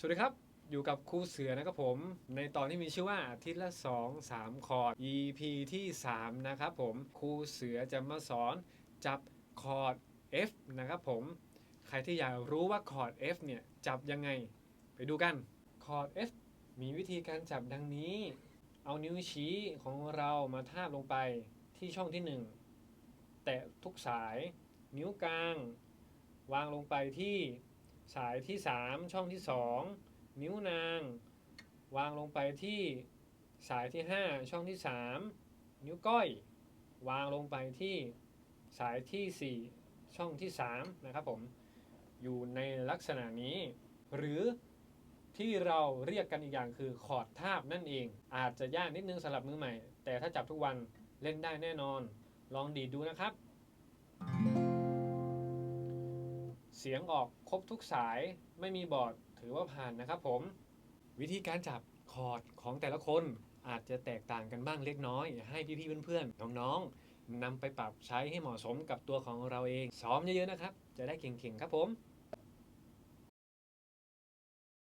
สวัสดีครับ อยู่กับครูเสือนะครับผม ในตอนที่มีชื่อว่าอาทิตย์ละ 2 3 คอร์ด EP ที่ 3 นะครับผมครูเสือจะมาสอนจับคอร์ด F นะครับผม ใครที่อยากรู้ว่าคอร์ด F เนี่ย จับยังไง ไปดูกันคอร์ด F มีวิธีการจับดังนี้ เอานิ้วชี้ของเรามาทาบลงไปที่ช่องที่ 1 แตะทุกสาย นิ้วกลาง วางลงไปที่ สายที่ 3 ช่องที่ 2 นิ้วนาง วางลงไปที่สายที่ 5 ช่องที่ 3 นิ้วก้อย วางลงไปที่สายที่ 4 ช่องที่ 3 นะครับผม อยู่ในลักษณะนี้ หรือที่เราเรียกกันอีกอย่างคือคอร์ดทาบนั่นเอง อาจจะยากนิดนึงสำหรับมือใหม่ แต่ถ้าจับทุกวันเล่นได้แน่นอน ลองดีดดูนะครับ เสียงออกครบทุกสายไม่มีบอดถือว่าผ่านนะครับผม วิธีการจับคอร์ดของแต่ละคนอาจจะแตกต่างกันบ้างเล็กน้อย ให้พี่ๆเพื่อนๆน้องๆนำไปปรับใช้ให้เหมาะสมกับตัวของเราเอง ซ้อมเยอะๆนะครับ จะได้เก่งๆครับผม